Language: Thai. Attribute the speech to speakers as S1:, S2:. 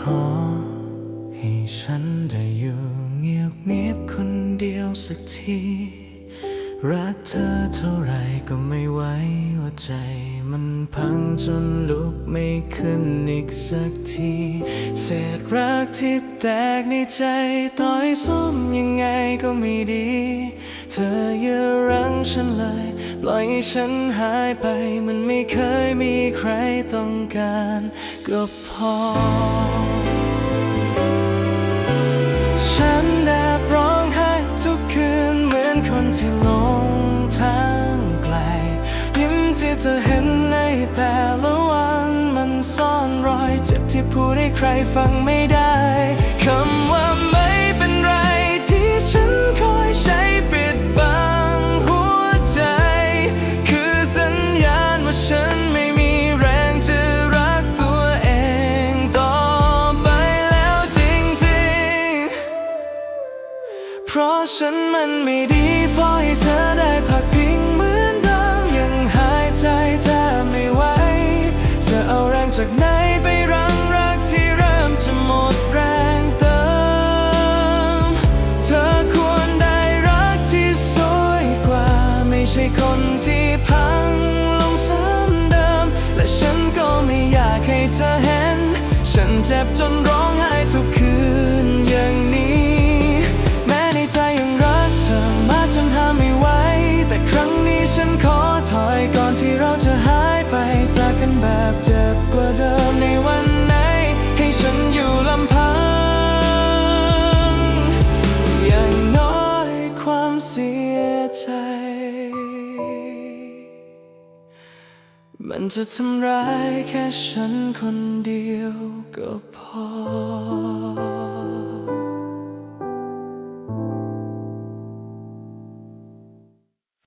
S1: ขอ ให้ฉันได้อยู่เงียบเงียบๆคนเดียวสักที รักเธอเท่าไรก็ไม่ไหวว่าใจ มันพังจนลุกไม่ขึ้นอีกสักที เศษรักที่แตกในใจต่อยซ้อมยังไงก็ไม่ดี เธออย่ารั้งฉันเลย ปล่อยให้ฉันหายไป มันไม่เคยมีใครต้องการ ก็พอ ที่เธอเห็นในแต่ละวันมันซ่อนรอยเจ็บที่พูดให้ใครฟังไม่ได้คำว่าไม่เป็นไรที่ฉันคอยใช้ปิดบังหัวใจ คือสัญญาณว่าฉันไม่มีแรงจะรักตัวเองต่อไปแล้วจริงๆ เพราะฉันมันไม่ดีพอให้เธอได้พักพิง จากไหนไปรังรักที่เริ่มจะหมดแรงเติม เธอควรได้รักที่สวยกว่า ไม่ใช่คนที่พังลงซ้ำเดิม และฉันก็ไม่อยากให้เธอเห็น ฉันเจ็บจนร้องไห้ มันจะทำร้ายแค่ฉันคนเดียว